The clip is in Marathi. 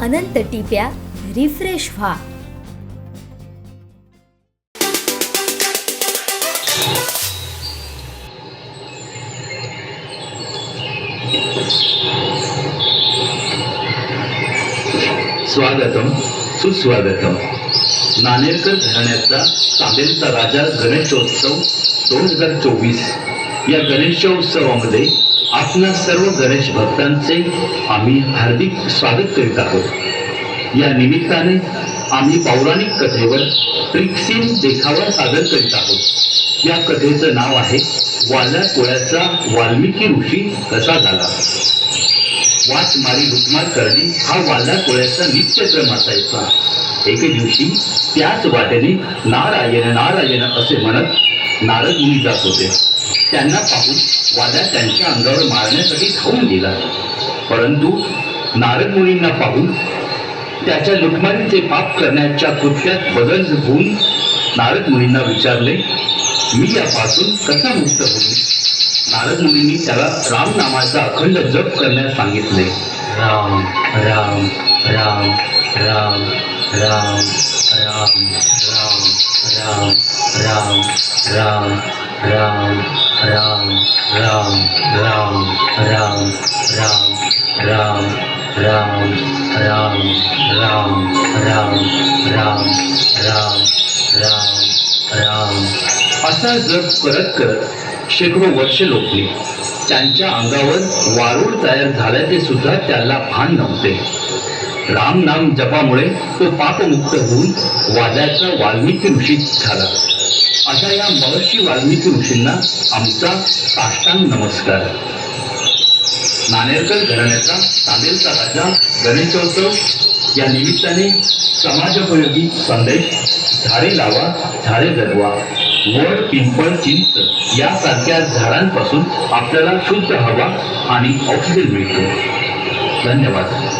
अनंत टिप्या रिफ्रेश व्हा. स्वागतम सुस्वागतम. नाणेरकर घराण्याचा तांबेलचा राजा गणेशोत्सव दोन हजार चोवीस या गणेशोत्सवामध्ये आपणा सर्व गणेश भक्तांचे आम्ही हार्दिक स्वागत करीत आहोत. या निमित्ताने आम्ही पौराणिक कथेवर ट्रिक्सीन देखावा सादर करीत आहोत. या कथेचं नाव आहे वाल्या कोळ्याचा वाल्मिकी ऋषी कसा झाला? वाच मारी लुटमार करणे हा वाल्या कोळ्याचा नित्यक्रम असायचा. एके दिवशी त्याच वाटेने नारायण नारायण असे म्हणत नारद मुनी जात होते. त्यांना पाहून वाल्या त्यांच्या अंगावर मारण्यासाठी धावून गेला परंतु नारद मुनींना पाहून त्याच्या लुटमारीचे पाप करण्याच्या कृत्यात बदल होऊन नारद मुनींना विचारले मी यापासून कसा मुक्त होईल नारद मुनींनी त्याला राम नामाचा अखंड जप करण्यास सांगितले राम राम राम राम राम राम राम राम राम राम राम राम राम राम राम राम राम राम राम राम राम राम राम राम राम असा जप करत करत शेकडो वर्ष लोकली त्यांच्या अंगावर वारूळ तयार झाल्याचे सुद्धा त्याला भान नव्हते राम नाम जपामुळे तो पापमुक्त होऊन वाद्याचा वाल्मिकी ऋषी झाला. अशा या महर्षी वाल्मिकी ऋषींना आमचा साष्टांग नमस्कार. नाणेरकर घराण्याचा तांदेलचा राजा गणेशोत्सव या निमित्ताने समाजोपयोगी संदेश झाडे लावा झाडे जगवा वड पिंपळ चिंच यासारख्या झाडांपासून आपल्याला शुद्ध हवा आणि ऑक्सिजन मिळतो धन्यवाद.